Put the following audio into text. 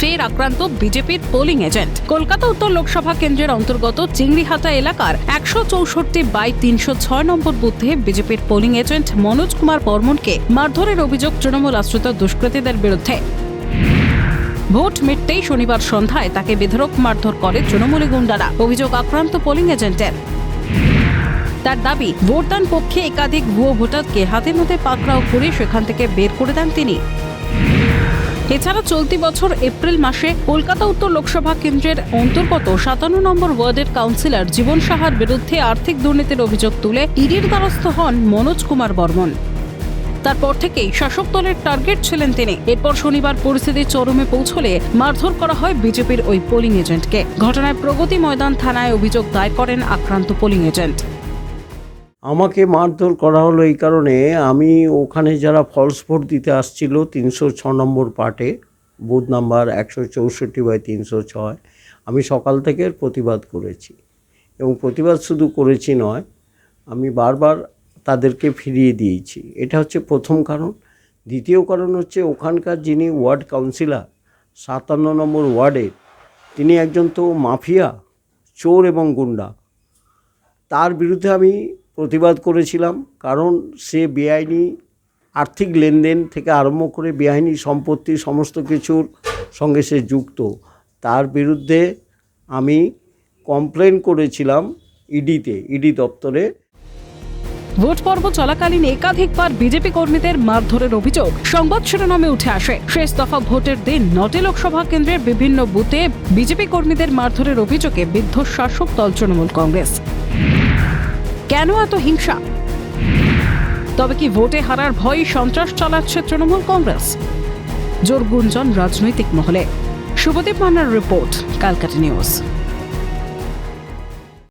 ফের আক্রান্ত বিজেপির পোলিং এজেন্ট কলকাতা উত্তর লোকসভা কেন্দ্রের অন্তর্গত চিংড়িহাটা এলাকার একশো চৌষট্টি বাই তিনশো ছয় নম্বর বুথে বিজেপির পোলিং এজেন্ট মনোজ কুমার বর্মনকে মারধরের অভিযোগ তৃণমূল আশ্রিত দুষ্কৃতীদের বিরুদ্ধে। ভোট মিটতেই শনিবার সন্ধ্যায় তাকে বেধরক মারধর করে তৃণমূলী গুন্ডারা। অভিযোগ আক্রান্ত পোলিং এজেন্টের তার দাবি, ভোটদান পক্ষে একাধিক ভুয়ো ভোটারকে হাতে নাতে পাকড়াও করে সেখান থেকে বের করে দেন তিনি। এছাড়া চলতি বছর এপ্রিল মাসে কলকাতা উত্তর লোকসভা কেন্দ্রের অন্তর্গত সাতান্ন নম্বর ওয়ার্ডের কাউন্সিলর জীবন সাহার বিরুদ্ধে আর্থিক দুর্নীতির অভিযোগ তুলে ইডির দ্বারস্থ হন মনোজ কুমার বর্মন। তারপর থেকেই শাসক দলের টার্গেট ছিলেন তিনি। এরপর শনিবার পরিস্থিতি চরমে পৌঁছলে মারধর করা হয় বিজেপির ওই পোলিং এজেন্টকে। ঘটনায় প্রগতি ময়দান থানায় অভিযোগ দায়ের করেন আক্রান্ত পোলিং এজেন্ট। আমাকে মারধর করা হলো এই কারণে আমি ওখানে যারা ফলস ভোট দিতে আসছিল তিনশো ছ নম্বর পার্টে, বুথ নাম্বার একশো চৌষট্টি বাই তিনশো ছয়, আমি সকাল থেকে প্রতিবাদ করেছি। এবং প্রতিবাদ শুধু করেছি নয়, আমি বারবার তাদেরকে ফিরিয়ে দিয়েছি। এটা হচ্ছে প্রথম কারণ। দ্বিতীয় কারণ হচ্ছে ওখানকার যিনি ওয়ার্ড কাউন্সিলার, সাতান্ন নম্বর ওয়ার্ডের তিনি একজন তো মাফিয়া, চোর এবং গুন্ডা। তার বিরুদ্ধে আমি প্রতিবাদ করেছিলাম, কারণ সে বেআইনি আর্থিক লেনদেন থেকে আরম্ভ করে বেআইনি সম্পত্তি সমস্ত কিছুর সঙ্গে সে যুক্ত। তার বিরুদ্ধে আমি কমপ্লেন করেছিলাম ইডিতে, ইডি দপ্তরে। ভোট পর্ব চলাকালীন একাধিকবার বিজেপি কর্মীদের মারধরের অভিযোগ সংবাদ শিরোনামে উঠে আসে। শেষ দফা ভোটের দিন নটি লোকসভা কেন্দ্রের বিভিন্ন বুথে বিজেপি কর্মীদের মারধরের অভিযোগে বিদ্ধ শাসক দল তৃণমূল কংগ্রেস। কেন এত হিংসা? তবে কি ভোটে হারার ভয়ে সন্ত্রাস চালাচ্ছে তৃণমূল কংগ্রেস? জোর গুঞ্জন রাজনৈতিক মহলে। শুভদীপ মান্নার রিপোর্ট, কালকাটা নিউজ।